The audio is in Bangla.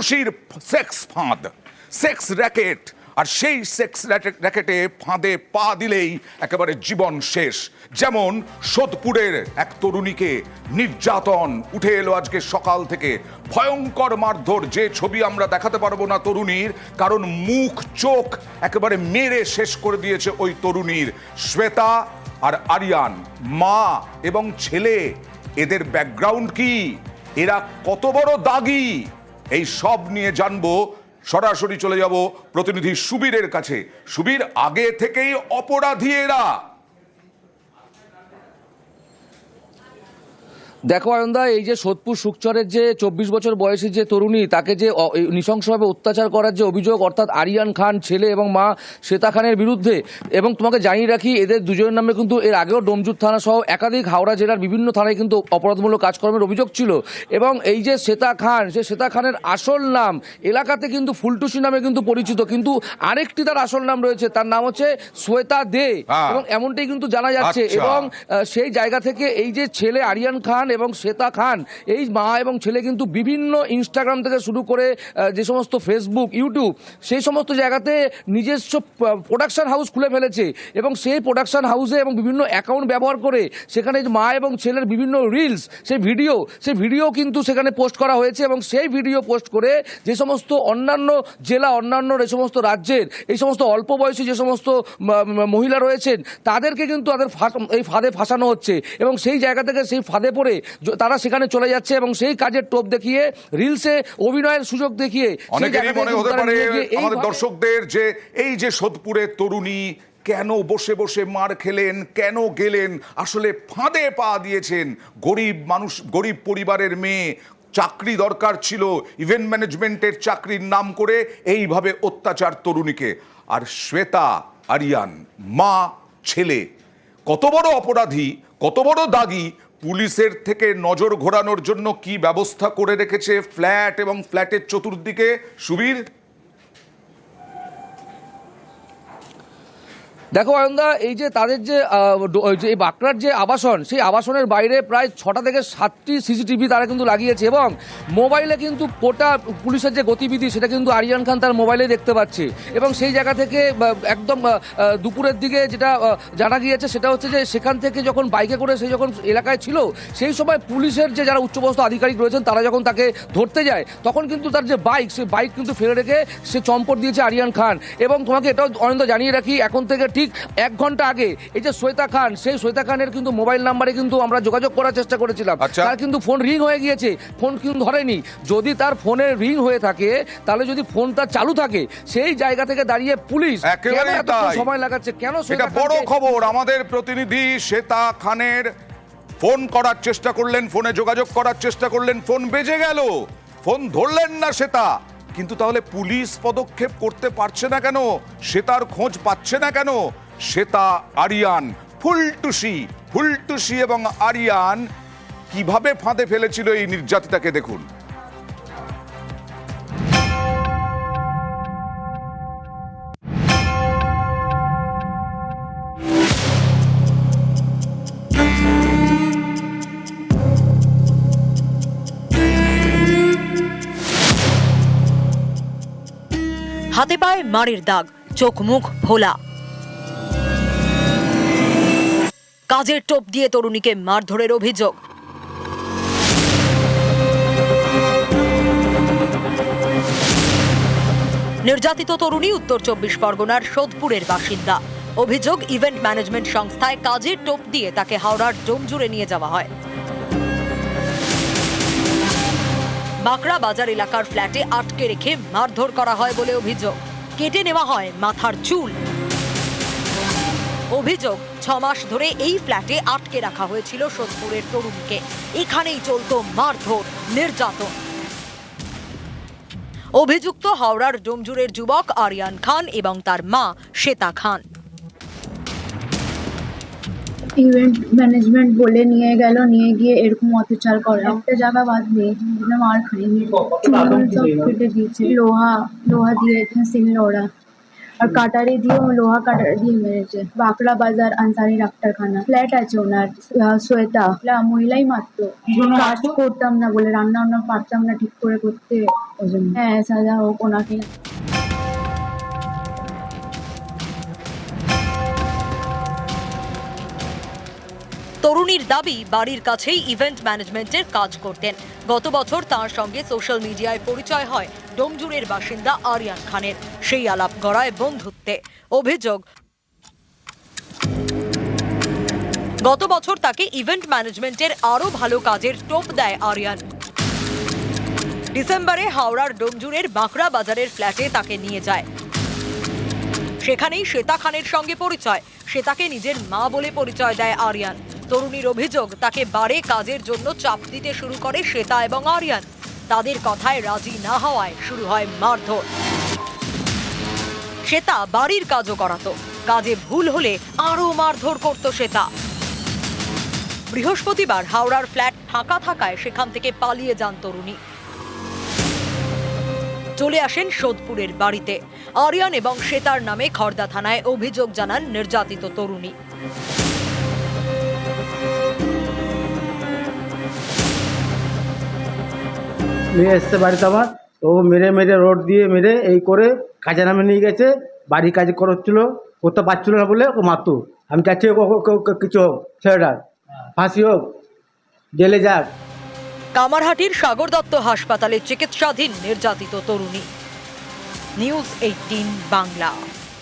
ফুলটুসির সেক্স ফাঁদ সেক্স র্যাকেট আর সেই সেক্স র্যাকেটে ফাঁদে পা দিলেই একেবারে জীবন শেষ। যেমন সোদপুরের এক তরুণীকে নির্যাতন, উঠে এলো আজকে সকাল থেকে। ভয়ঙ্কর মারধর, যে ছবি আমরা দেখাতে পারব না তরুণীর, কারণ মুখ, চোখ একেবারে মেরে শেষ করে দিয়েছে ওই তরুণীর। শ্বেতা আর আরিয়ান, মা এবং ছেলে, এদের ব্যাকগ্রাউন্ড কি? এরা কত বড় দাগি? এই সব নিয়ে জানব, সরাসরি চলে যাব প্রতিনিধি সুবীরের কাছে। সুবীর, আগে থেকেই অপরাধী এরা। দেখো আনন্দা এই যে সোদপুর সুকচরের যে চব্বিশ বছর বয়সী যে তরুণী তাকে যে নৃশংসভাবে অত্যাচার করার যে অভিযোগ অর্থাৎ আরিয়ান খান ছেলে এবং মা শ্বেতা খানের বিরুদ্ধে এবং তোমাকে জানিয়ে রাখি এদের দুজনের নামে কিন্তু এর আগেও ডোমজুর থানা সহ একাধিক হাওড়া জেলার বিভিন্ন থানায় কিন্তু অপরাধমূলক কাজকর্মের অভিযোগ ছিল এবং এই যে শ্বেতা খান সে শ্বেতা খানের আসল নাম এলাকাতে কিন্তু ফুলটুসি নামে কিন্তু পরিচিত কিন্তু আরেকটি তার আসল নাম রয়েছে তার নাম হচ্ছে শ্বেতা দে হ্যাঁ। এবং এমনটাই কিন্তু জানা যাচ্ছে আচ্ছা। এবং সেই জায়গা থেকে এই যে ছেলে আরিয়ান খান এবং শ্বেতা খান, এই মা এবং ছেলে কিন্তু বিভিন্ন ইনস্টাগ্রাম থেকে শুরু করে যে সমস্ত ফেসবুক ইউটিউব সেই সমস্ত জায়গাতে নিজস্ব প্রোডাকশন হাউস খুলে ফেলেছে এবং সেই প্রোডাকশান হাউসে এবং বিভিন্ন অ্যাকাউন্ট ব্যবহার করে সেখানে যে মা এবং ছেলের বিভিন্ন রিলস সেই ভিডিও সেই ভিডিও কিন্তু সেখানে পোস্ট করা হয়েছে এবং সেই ভিডিও পোস্ট করে যে সমস্ত অন্যান্য জেলা, অন্যান্য এই সমস্ত রাজ্যের, এই সমস্ত অল্প বয়সী যে সমস্ত মহিলা রয়েছেন, তাদেরকে কিন্তু তাদের এই ফাঁদে ফাঁসানো হচ্ছে এবং সেই জায়গা থেকে সেই ফাঁদে পড়ে য- তারা সেখানে চলে যাচ্ছে এবং সেই কাজের টোপ দেখিয়ে রিলসে অভিনয়ের সুযোগ দেখিয়ে অনেকেরই মনে হতে পারে আমাদের দর্শকদের যে এই যে সোদপুরের তরুণী কেন বসে বসে মার খেলেন কেন গেলেন আসলে ফাঁদে পা দিয়েছেন গরিব মানুষ গরিব পরিবারের মেয়ে। চাকরি দরকার ছিল ইভেন্ট ম্যানেজমেন্টের চাকরির নাম করে এইভাবে অত্যাচার তরুণীকে। আর শ্বেতা আরিয়ান মা ছেলে কত বড় অপরাধী কত বড় দাগি পুলিশের থেকে নজর ঘোরানোর জন্য কি ব্যবস্থা করে রেখেছে ফ্ল্যাট এবং ফ্ল্যাটের চতুর্দিকে? সুবীর? দেখো অয়নদা, এই যে তাদের যে এই বাঁকড়ার যে আবাসন, সেই আবাসনের বাইরে প্রায় ছটা থেকে সাতটি সিসিটিভি তারা কিন্তু লাগিয়েছে এবং মোবাইলে কিন্তু গোটা পুলিশের যে গতিবিধি, সেটা কিন্তু আরিয়ান খান তার মোবাইলে দেখতে পাচ্ছে। এবং সেই জায়গা থেকে একদম দুপুরের দিকে যেটা জানা গিয়েছে সেটা হচ্ছে যে সেখান থেকে যখন বাইকে করে সে যখন এলাকায় ছিল, সেই সময় পুলিশের যে যারা উচ্চপদস্থ আধিকারিক রয়েছেন, তারা যখন তাকে ধরতে যায়, তখন কিন্তু তার যে বাইক সেই বাইক কিন্তু ফেলে রেখে সে চম্পট দিয়েছে আরিয়ান খান। এবং তোমাকে এটাও অনন্ত জানিয়ে রাখি, এখন থেকে ঠিক এক ঘণ্টা আগে এই যে শ্বেতা খান সেই শ্বেতা খানের কিন্তু মোবাইল নাম্বারে কিন্তু আমরা যোগাযোগ করার চেষ্টা করেছিলাম। আচ্ছা। তার কিন্তু ফোন রিং হয়ে গিয়েছে ফোন কিন্তু ধরেনি। যদি তার ফোনের রিং হয়ে থাকে তাহলে যদি ফোন তার চালু থাকে সেই জায়গা থেকে দাঁড়িয়ে পুলিশ সময় লাগাচ্ছে? কেন সেটা বড় খবর আমাদের প্রতিনিধি শ্বেতা খানের ফোন করার চেষ্টা করলেন ফোনে যোগাযোগ করার চেষ্টা করলেন ফোন বেজে গেল। ফোন ধরলেন না শ্বেতা। কিন্তু তাহলে পুলিশ পদক্ষেপ করতে পারছে না কেন? সে তার খোঁজ পাচ্ছে না কেন? শ্বেতা আরিয়ান, ফুলটুসি ফুলটুসি এবং আরিয়ান কীভাবে ফাঁদে ফেলেছিল এই নির্যাতিতাকে দেখুন। হাতে পায়ে মারের দাগ, চোখ মুখ ভোলা। কাজের টোপ দিয়ে তরুণীকে মারধরের অভিযোগ। নির্যাতিত তরুণী উত্তর চব্বিশ পরগনার সোদপুরের বাসিন্দা। অভিযোগ, ইভেন্ট ম্যানেজমেন্ট সংস্থায় কাজের টোপ দিয়ে তাকে হাওড়ার ডোমজুড়ে নিয়ে যাওয়া হয়। বাঁকড়া বাজার এলাকার ফ্ল্যাটে আটকে রেখে মারধর করা হয় বলে অভিযোগ। কেটে নেওয়া হয় মাথার চুল। অভিযোগ, ছ মাস ধরে এই ফ্ল্যাটে আটকে রাখা হয়েছিল সোদপুরের তরুণীকে। এখানেই চলত মারধর, নির্যাতন। অভিযুক্ত হাওড়ার ডোমজুরের যুবক আরিয়ান খান এবং তার মা শ্বেতা খান। ইভেন্ট ম্যানেজমেন্ট বলে নিয়ে গেল নিয়ে গিয়ে এরকম অত্যাচার করে। একটা জায়গা বাদ নেই যেখানে মার খাইনি সব কেটে দিয়েছে। লোহা লোহা দিয়ে এখানে সিল ওরা আর কাটারি দিয়েও লোহা কাটারি দিয়ে মেরেছে। বাঁকড়া বাজার আনসারি ডাক্তারখানা। ফ্ল্যাট আছে ওনার শ্বেতা। মহিলাই মাত্র। কাজ করতাম না বলে রান্না বান্না পারতাম না ঠিক করে করতে। ওই জন্য। হ্যাঁ সাজা হোক ওনাকে তরুণীর দাবি, বাড়ির কাছেই ইভেন্ট ম্যানেজমেন্টের কাজ করতেন। গত বছর তার সঙ্গে সোশ্যাল মিডিয়ায় পরিচয় হয় ডোমজুরের বাসিন্দা আরিয়ান খানের। সেই আলাপ গড়ায় বন্ধুত্বে। অভিযোগ, গত বছর তাকে ইভেন্ট ম্যানেজমেন্টের আরও ভালো কাজের টোপ দেয় আরিয়ান। ডিসেম্বরে হাওড়ার ডোমজুরের বাঁকড়া বাজারের ফ্ল্যাটে তাকে নিয়ে যায়। সেখানেই শ্বেতা খানের সঙ্গে পরিচয়। শ্বেতাকে নিজের মা বলে পরিচয় দেয় আরিয়ান। তরুণীর অভিযোগ, তাকে বারে কাজের জন্য চাপ দিতে শুরু করে শ্বেতা এবং আরিয়ান। তাদের কথায় রাজি না হওয়ায় শুরু হয় মারধর। শ্বেতা বাড়ির কাজও করাতো। কাজে ভুল হলে আরও মারধর করত শ্বেতা। বৃহস্পতিবার হাওড়ার ফ্ল্যাট ফাঁকা থাকায় সেখান থেকে পালিয়ে যান তরুণী। চলে আসেন সোদপুরের বাড়িতে। আরিয়ান এবং শ্বেতার নামে খর্দা থানায় অভিযোগ জানান নির্যাতিত তরুণী। মেয়ে এসছে বাড়িতে আমার তো মেরে মেরে রোড দিয়ে মেরে এই করে কাজে নামে নিয়ে গেছে। বাড়ি কাজ করছিল, করতে পারছিল না বলে ও মাতু আমি চাচ্ছি কিছু হোক ছেলেটার ফাঁসি হোক, জেলে যাক। কামারহাটির সাগর দত্ত হাসপাতালে চিকিৎসাধীন নির্যাতিত তরুণী। News eighteen Bangla.